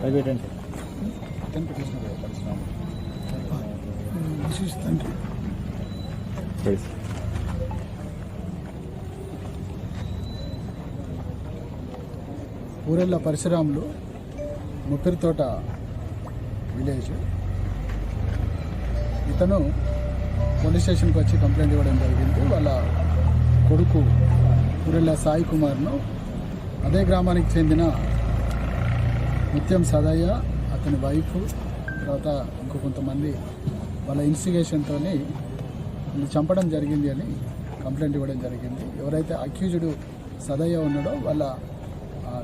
Private అంటే? ఊరెళ్ళ పరిసరాములు Muppirithota village. ఇతను పోలీస్ స్టేషన్కి వచ్చి కంప్లైంట్ ఇవ్వడం జరిగింది. వాళ్ళ కొడుకు ఊరెళ్ళ సాయి కుమార్ను అదే గ్రామానికి చెందిన నిత్యం సదయ్య అతని వైఫ్ తర్వాత ఇంకో కొంతమంది వాళ్ళ ఇన్స్టిగేషన్తో వీళ్ళు చంపడం జరిగింది అని కంప్లైంట్ ఇవ్వడం జరిగింది. ఎవరైతే అక్యూజ్డ్ సదయ్య ఉన్నాడో వాళ్ళ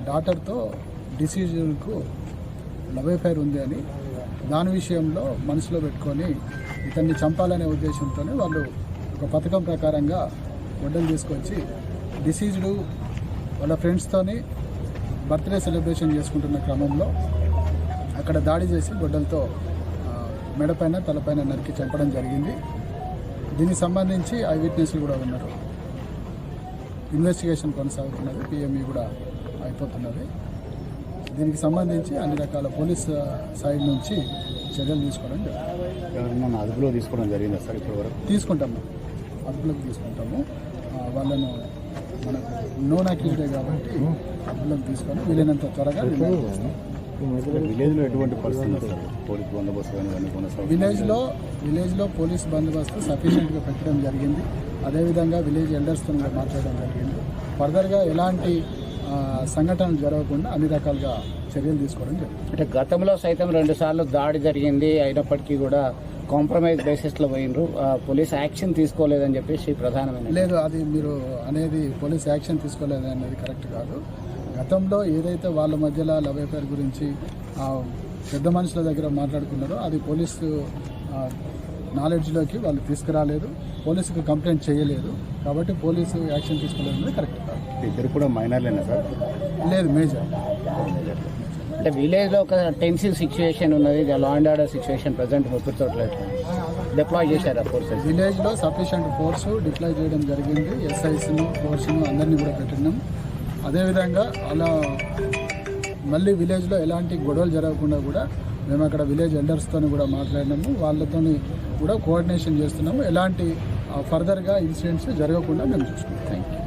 డాటర్తో డిసీజుకు లవ్ ఎఫైర్ ఉంది అని దాని విషయంలో మనసులో పెట్టుకొని ఇతన్ని చంపాలనే ఉద్దేశంతోనే వాళ్ళు ఒక పథకం ప్రకారంగా గొడ్డలు తీసుకొచ్చి డిసీజ్డ్ వాళ్ళ ఫ్రెండ్స్తోని బర్త్డే సెలబ్రేషన్ చేసుకుంటున్న క్రమంలో అక్కడ దాడి చేసి గొడ్డలతో మెడపైన తలపైన నరికి చంపడం జరిగింది. దీనికి సంబంధించి ఐ విట్నెస్లు కూడా ఉన్నారు. ఇన్వెస్టిగేషన్ కొనసాగుతున్నది పిఎంఈ కూడా అయిపోతున్నది. దీనికి సంబంధించి అన్ని రకాల పోలీస్ సైడ్ నుంచి చర్యలు తీసుకోవడం ఎవరైనా అదుపులో తీసుకోవడం జరిగిందా సార్ ఇప్పటి వరకు తీసుకుంటాము. అదుపులోకి తీసుకుంటాము. వాళ్ళను మనకు నోన్ అక్యూజ్డే కాబట్టి తీసుకొని వీలైనంత త్వరగా. విలేజ్లో ఎటువంటి పోలీస్ బందోబస్తు కానీ విలేజ్లో విలేజ్లో పోలీస్ బందోబస్తు సఫిషియెంట్గా పెట్టడం జరిగింది. అదేవిధంగా విలేజ్ ఎల్డర్స్తో మాట్లాడడం జరిగింది. ఫర్దర్గా ఎలాంటి సంఘటనలు జరగకుండా అన్ని రకాలుగా చర్యలు తీసుకోవడం జరిగింది. అంటే గతంలో సైతం రెండు సార్లు దాడి జరిగింది. అయినప్పటికీ కూడా కాంప్రమైజ్ బేసిస్లో పోయినరు. ఆ, పోలీస్ యాక్షన్ తీసుకోలేదని చెప్పేసి ప్రధానమైన లేదు అది మీరు అనేది పోలీస్ యాక్షన్ తీసుకోలేదు అనేది కరెక్ట్ కాదు. గతంలో ఏదైతే వాళ్ళ మధ్యలో లవ్ అఫేర్ గురించి ఆ, పెద్ద మనుషుల దగ్గర మాట్లాడుకున్నారో అది పోలీసు నాలెడ్జ్లోకి వాళ్ళు తీసుకురాలేదు. పోలీసుకు కంప్లైంట్ చేయలేదు. కాబట్టి పోలీసు యాక్షన్ తీసుకోలేదు అనేది కరెక్ట్ కాదు. ఇద్దరు కూడా మైనర్లేనా సార్? లేదు మేజర్. అంటే విలేజ్లో ఒక టెన్సివ్ సిచ్యువేషన్ ఉన్నది law and order situation present ముప్పై చోట్ల డిప్లాయ్ చేశారు ఆ ఫోర్సెస్ విలేజ్లో సఫిషియంట్ ఫోర్స్ డిప్లాయ్ చేయడం జరిగింది. ఎస్ఐస్ను ఫోర్స్ను అందరినీ కూడా పెట్టినాం. అదేవిధంగా అలా మళ్ళీ విలేజ్లో ఎలాంటి గొడవలు జరగకుండా కూడా మేము అక్కడ విలేజ్ ఎల్డర్స్తో కూడా మాట్లాడినాము. వాళ్ళతో కూడా కోఆర్డినేషన్ చేస్తున్నాము. ఎలాంటి ఫర్దర్గా ఇన్సిడెంట్స్ జరగకుండా మేము చూసుకుంటాం థ్యాంక్ యూ